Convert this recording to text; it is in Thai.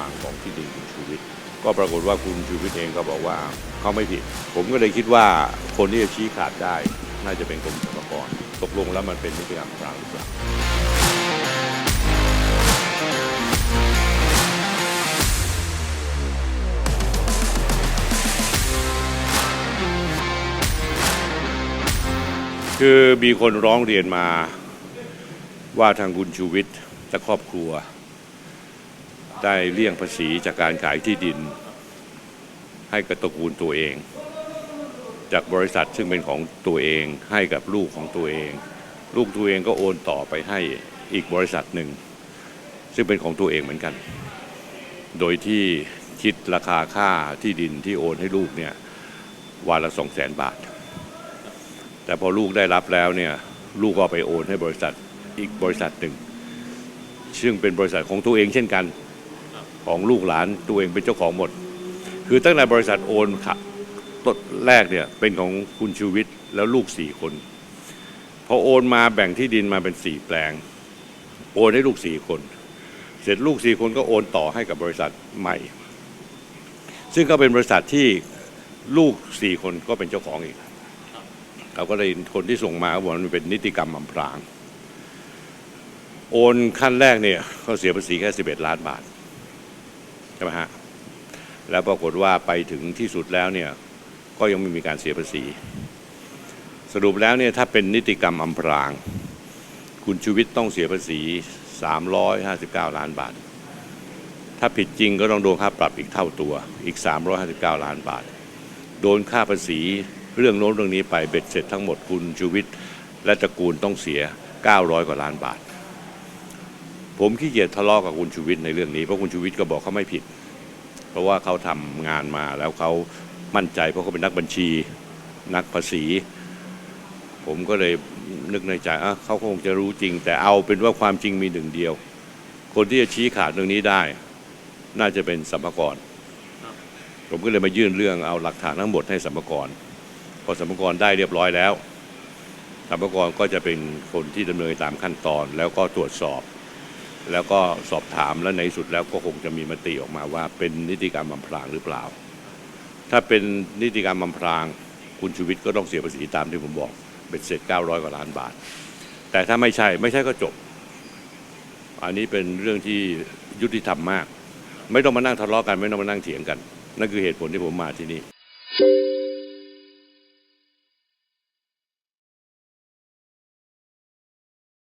างของที่ดินคุณชูวิทย์ก็ปรากฏว่าคุณชูวิทย์เองก็บอกว่าเขาไม่ผิด ผมก็เลยคิดว่าคนที่จะชี้ขาดได้ น่าจะเป็นกรมสรรพากรตกลงแล้วมันเป็นนิติกรรมกลางหรือเปล่าคือมีคนร้องเรียนมาว่าทางคุณชูวิทย์และครอบครัว ได้เลี่ยงภาษีจากการขายที่ดิน ให้กับตระกูลตัวเอง จากบริษัทซึ่งเป็นของตัวเองให้กับลูกของตัวเอง ลูกตัวเองก็โอนต่อไปให้อีกบริษัทหนึ่ง ซึ่งเป็นของตัวเองเหมือนกัน โดยที่คิดราคาค่าที่ดินที่โอนให้ลูกเนี่ยวันละสองแสนบาท แต่พอลูกได้รับแล้วเนี่ยลูกก็ไปโอนให้บริษัทอีกบริษัทหนึ่ง ซึ่งเป็นบริษัทของตัวเองเช่นกัน ของลูกหลานตัวเองเป็นเจ้าของหมด คือตั้งแต่บริษัทโอนค่ะต้นแรกเนี่ยเป็นของคุณชูวิทย์แล้วลูกสี่คนพอโอนมาแบ่งที่ดินมาเป็นสี่แปลง โอนให้ลูกสี่คน เสร็จลูกสี่คนก็โอนต่อให้กับบริษัทใหม่ ซึ่งก็เป็นบริษัทที่ลูกสี่คนก็เป็นเจ้าของอีกเราก็เลยคนที่ส่งมาบอกมันเป็นนิติกรรมอำพราง โอนขั้นแรกเนี่ยเขาเสียภาษีแค่ 11 ล้านบาท ใช่ไหมฮะแล้วปรากฏว่าไปถึงที่สุดแล้วเนี่ยก็ยังไม่มีการเสียภาษี สรุปแล้วเนี่ยถ้าเป็นนิติกรรมอำพราง คุณชูวิทย์ต้องเสียภาษี 359 ล้านบาท ถ้าผิดจริงก็ต้องโดนค่าปรับอีกเท่าตัวอีก 359 ล้านบาท โดนค่าภาษีเรื่องโน้นเรื่องนี้ไปเบ็ดเสร็จทั้งหมดคุณชูวิทย์และตระกูลต้องเสีย 900 กว่าล้านบาท ผมขี้เกียจทะเลาะกับคุณชูวิทย์ในเรื่องนี้เพราะคุณชูวิทย์ก็บอกเขาไม่ผิด เพราะว่าเขาทำงานมาแล้วเขามั่นใจเพราะเขาเป็นนักบัญชี นักภาษี ผมก็เลยนึกในใจอะเขาคงจะรู้จริง แต่เอาเป็นว่าความจริงมีหนึ่งเดียว คนที่จะชี้ขาดเรื่องนี้ได้ น่าจะเป็นสัมภากรผมก็เลยมายื่นเรื่องเอาหลักฐานทั้งหมดให้สัมภากรพอสัมภากรได้เรียบร้อยแล้วสัมภากรก็จะเป็นคนที่ดำเนินตามขั้นตอนแล้วก็ตรวจสอบ แล้วก็สอบถามแล้วในสุดแล้วก็คงจะมีมติออกมาว่า เป็นนิติกรรมอำพรางหรือเปล่า ถ้าเป็นนิติกรรมอำพราง คุณชูวิทย์ก็ต้องเสียภาษีตามที่ผมบอกเบ็ดเสร็จ 900 กว่าล้านบาท แต่ถ้าไม่ใช่ไม่ใช่ก็จบ อันนี้เป็นเรื่องที่ยุติธรรมมาก ไม่ต้องมานั่งทะเลาะกัน ไม่ต้องมานั่งเถียงกัน นั่นคือเหตุผลที่ผมมาที่นี่